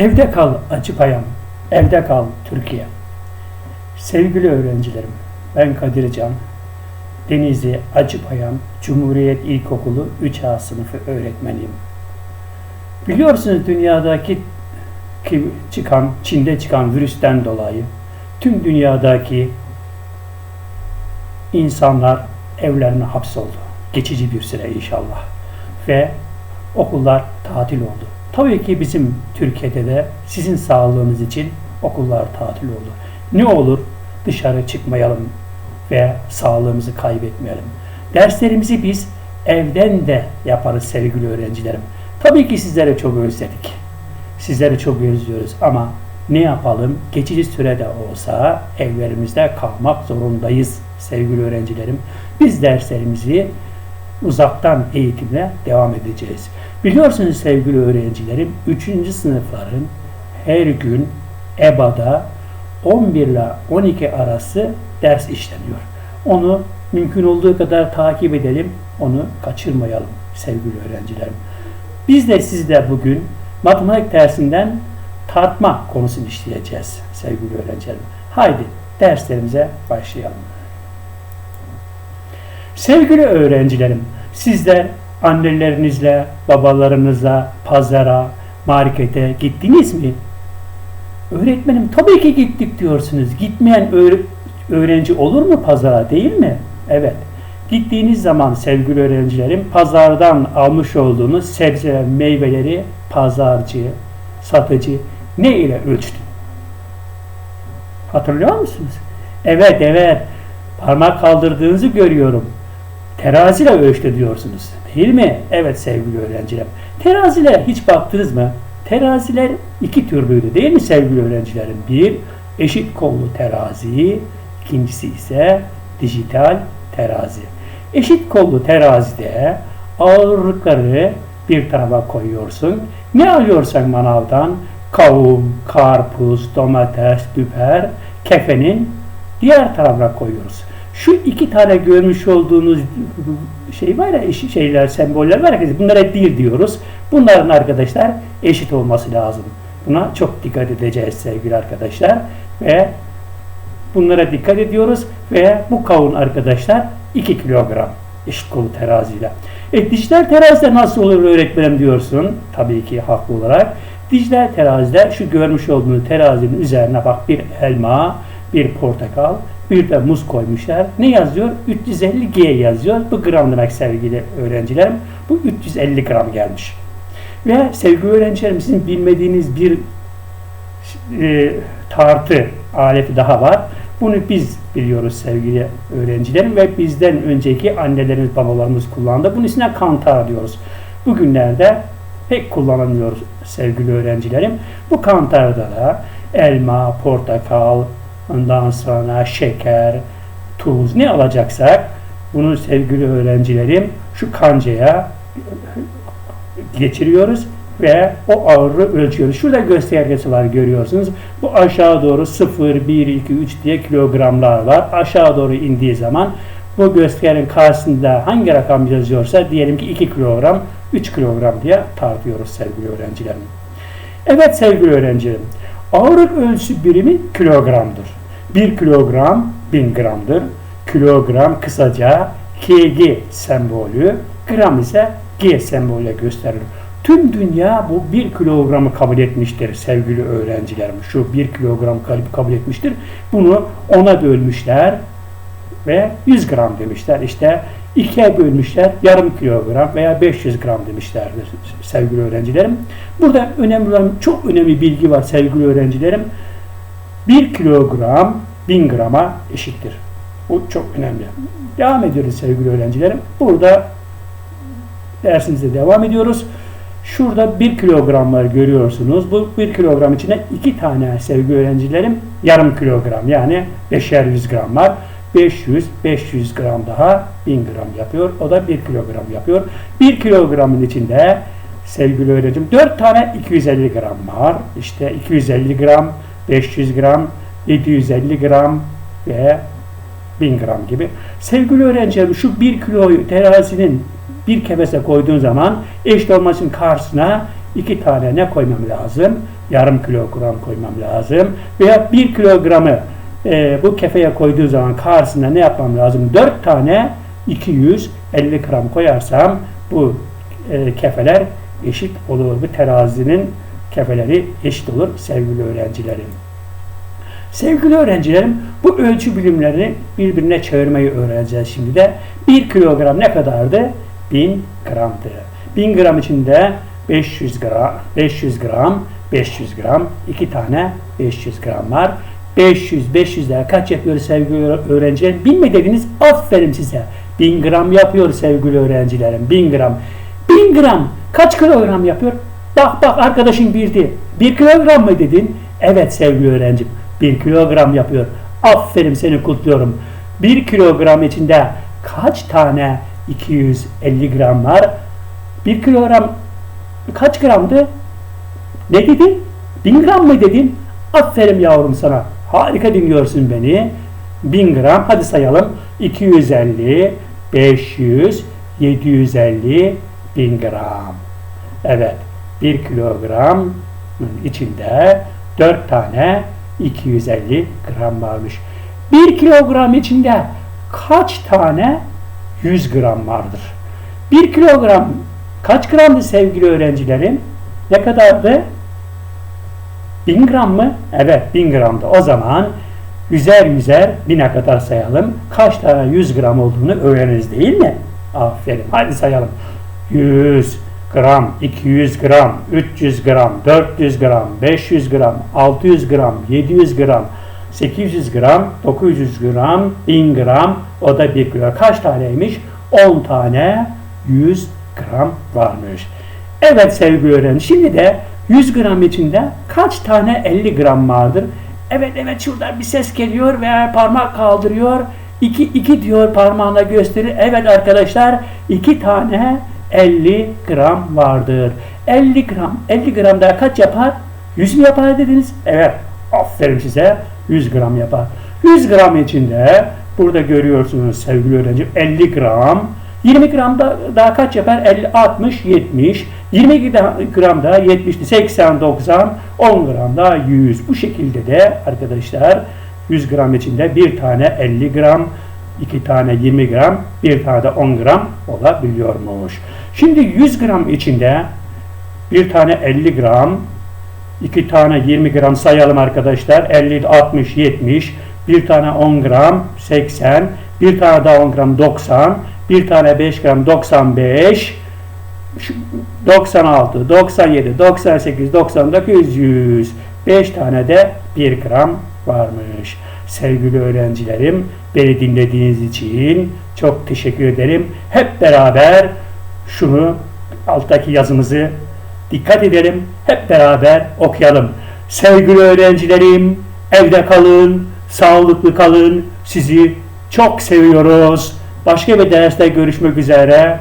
Evde kal acı payam, evde kal Türkiye. Sevgili öğrencilerim, ben Kadir Can, Denizli Acıpayam Cumhuriyet İlkokulu 3A sınıfı öğretmeniyim. Biliyorsunuz dünyadaki ki çıkan, Çin'de çıkan virüsten dolayı tüm dünyadaki insanlar evlerine hapsoldu. Geçici bir süre inşallah. Ve okullar tatil oldu. Tabii ki bizim Türkiye'de de sizin sağlığınız için okullar tatil oldu. Ne olur dışarı çıkmayalım ve sağlığımızı kaybetmeyelim. Derslerimizi biz evden de yaparız sevgili öğrencilerim. Tabii ki sizlere çok özledik. Sizleri çok özlüyoruz ama ne yapalım? Geçici sürede olsa evlerimizde kalmak zorundayız sevgili öğrencilerim. Biz derslerimizi uzaktan eğitimle devam edeceğiz. Biliyorsunuz sevgili öğrencilerim 3. sınıfların her gün EBA'da 11 ile 12 arası ders işleniyor. Onu mümkün olduğu kadar takip edelim, onu kaçırmayalım sevgili öğrencilerim. Biz de sizle bugün matematik dersinden tartma konusunu işleyeceğiz sevgili öğrencilerim. Haydi derslerimize başlayalım. Sevgili öğrencilerim, sizler annelerinizle, babalarınızla pazara, markete gittiniz mi? Öğretmenim tabii ki gittik diyorsunuz. Gitmeyen öğrenci olur mu pazara değil mi? Evet. Gittiğiniz zaman sevgili öğrencilerim pazardan almış olduğunuz sebze meyveleri pazarcı, satıcı ne ile ölçtü? Hatırlıyor musunuz? Evet evet parmak kaldırdığınızı görüyorum. Teraziyle ölçtü diyorsunuz. Değil mi? Evet sevgili öğrencilerim. Terazilere hiç baktınız mı? Teraziler iki türlüydü değil mi sevgili öğrencilerim? Bir, eşit kollu terazi, ikincisi ise dijital terazi. Eşit kollu terazide ağırlıkları bir tarafa koyuyorsun. Ne alıyorsan manavdan kavun, karpuz, domates, biber, kefenin diğer tarafına koyuyoruz. Şu iki tane görmüş olduğunuz şey var ya şeyler, semboller var ya bunlara bir diyoruz. Bunların arkadaşlar eşit olması lazım. Buna çok dikkat edeceğiz sevgili arkadaşlar. Ve bunlara dikkat ediyoruz ve bu kavun arkadaşlar 2 kilogram eşit kolu teraziyle. E dijital terazide nasıl olur öğretmenim diyorsun. Tabii ki haklı olarak. Dijital terazide şu görmüş olduğunuz terazinin üzerine bak bir elma, bir portakal, bir de muz koymuşlar. Ne yazıyor? 350G yazıyor. Bu gram demek sevgili öğrencilerim. Bu 350 gram gelmiş. Ve sevgili öğrencilerim sizin bilmediğiniz bir e, tartı aleti daha var. Bunu biz biliyoruz sevgili öğrencilerim ve bizden önceki annelerimiz, babalarımız kullandı. Bunun ismine kantar diyoruz. Bugünlerde pek kullanılmıyor sevgili öğrencilerim. Bu kantarda da elma, portakal, ondan sonra şeker, tuz ne alacaksak bunu sevgili öğrencilerim şu kancaya geçiriyoruz ve o ağırlığı ölçüyoruz. Şurada göstergesi var görüyorsunuz. Bu aşağı doğru 0, 1, 2, 3 diye kilogramlar var. Aşağı doğru indiği zaman bu göstergenin karşısında hangi rakam yazıyorsa diyelim ki 2 kilogram, 3 kilogram diye tartıyoruz sevgili öğrencilerim. Evet sevgili öğrencilerim, ağırlık ölçü birimi kilogramdır. 1 kilogram 1000 gramdır. Kilogram kısaca KG sembolü, gram ise G sembolüyle gösterilir. Tüm dünya bu 1 kilogramı kabul etmiştir sevgili öğrencilerim. Şu 1 kilogram kabul etmiştir. Bunu ona bölmüşler ve 100 gram demişler. İşte ikiye bölmüşler yarım kilogram veya 500 gram demişlerdir sevgili öğrencilerim. Burada önemli olan çok önemli bilgi var sevgili öğrencilerim. 1 kilogram 1000 grama eşittir. Bu çok önemli. Devam ediyoruz sevgili öğrencilerim. Burada dersimize devam ediyoruz. Şurada 1 kilogramlar görüyorsunuz. Bu 1 kilogram içinde 2 tane sevgili öğrencilerim yarım kilogram yani 5'er 100 gram var. 500, 500 gram daha 1000 gram yapıyor. O da 1 kilogram yapıyor. 1 kilogramın içinde sevgili öğrencim 4 tane 250 gram var. İşte 250 gram, 500 gram, 750 gram ve 1000 gram gibi. Sevgili öğrencilerim şu 1 kilo terazinin bir kefese koyduğun zaman eşit olmasının karşısına iki tane ne koymam lazım? Yarım kilogram koymam lazım. Veya bir kilogramı e, bu kefeye koyduğu zaman karşısına ne yapmam lazım? 4 tane 250 gram koyarsam bu e, kefeler eşit olur. Bu terazinin kefeleri eşit olur sevgili öğrencilerim. Sevgili öğrencilerim bu ölçü bilimlerini birbirine çevirmeyi öğreneceğiz şimdi de. 1 kilogram ne kadardı? 1000 gramdı. 1000 gram içinde 500 gram, 500 gram, 500 gram, 2 tane 500 gram var. 500, 500 daha kaç yapıyor sevgili öğrencilerim? 1000 mi dediniz? Aferin size. 1000 gram yapıyor sevgili öğrencilerim. 1000 gram. 1000 gram kaç kilogram yapıyor? Bak bak arkadaşın bildi. 1 kilogram mı dedin? Evet sevgili öğrencim. 1 kilogram yapıyor. Aferin seni kutluyorum. 1 kilogram içinde kaç tane 250 gram var? 1 kilogram kaç gramdı? Ne dedin? 1000 gram mı dedin? Aferin yavrum sana. Harika dinliyorsun beni. 1000 gram hadi sayalım. 250, 500, 750, 1000 gram. Evet. 1 kilogram içinde 4 tane 250 gram varmış. 1 kilogram içinde kaç tane 100 gram vardır? 1 kilogram kaç gramdı sevgili öğrencilerim? Ne kadardı? 1000 gram mı? Evet 1000 gramdı. O zaman yüzer yüzer bine kadar sayalım. Kaç tane 100 gram olduğunu öğreniriz değil mi? Aferin. Hadi sayalım. 100 gram, 200 gram, 300 gram, 400 gram, 500 gram, 600 gram, 700 gram, 800 gram, 900 gram, 1000 gram, o da 1 kilo. Kaç taneymiş? 10 tane 100 gram varmış. Evet sevgili öğrenci, şimdi de 100 gram içinde kaç tane 50 gram vardır? Evet evet şurada bir ses geliyor ve parmak kaldırıyor. 2 2 diyor parmağına gösterir. Evet arkadaşlar 2 tane 50 gram vardır. 50 gram 50 gram daha kaç yapar? 100 mü yapar dediniz? Evet. Aferin size. 100 gram yapar. 100 gram içinde burada görüyorsunuz sevgili öğrencim 50 gram 20 gram da daha kaç yapar? 50, 60, 70. 20 gram da 70, 80, 90, 10 gram da 100. Bu şekilde de arkadaşlar 100 gram içinde bir tane 50 gram, iki tane 20 gram, bir tane de 10 gram olabiliyormuş. Şimdi 100 gram içinde bir tane 50 gram, iki tane 20 gram sayalım arkadaşlar. 50, 60, 70, bir tane 10 gram 80, bir tane daha 10 gram 90, bir tane 5 gram 95, 96, 97, 98, 99, 100. 5 tane de 1 gram varmış. Sevgili öğrencilerim, beni dinlediğiniz için çok teşekkür ederim. Hep beraber şunu alttaki yazımızı dikkat edelim. Hep beraber okuyalım. Sevgili öğrencilerim, evde kalın, sağlıklı kalın. Sizi çok seviyoruz. Başka bir derste görüşmek üzere.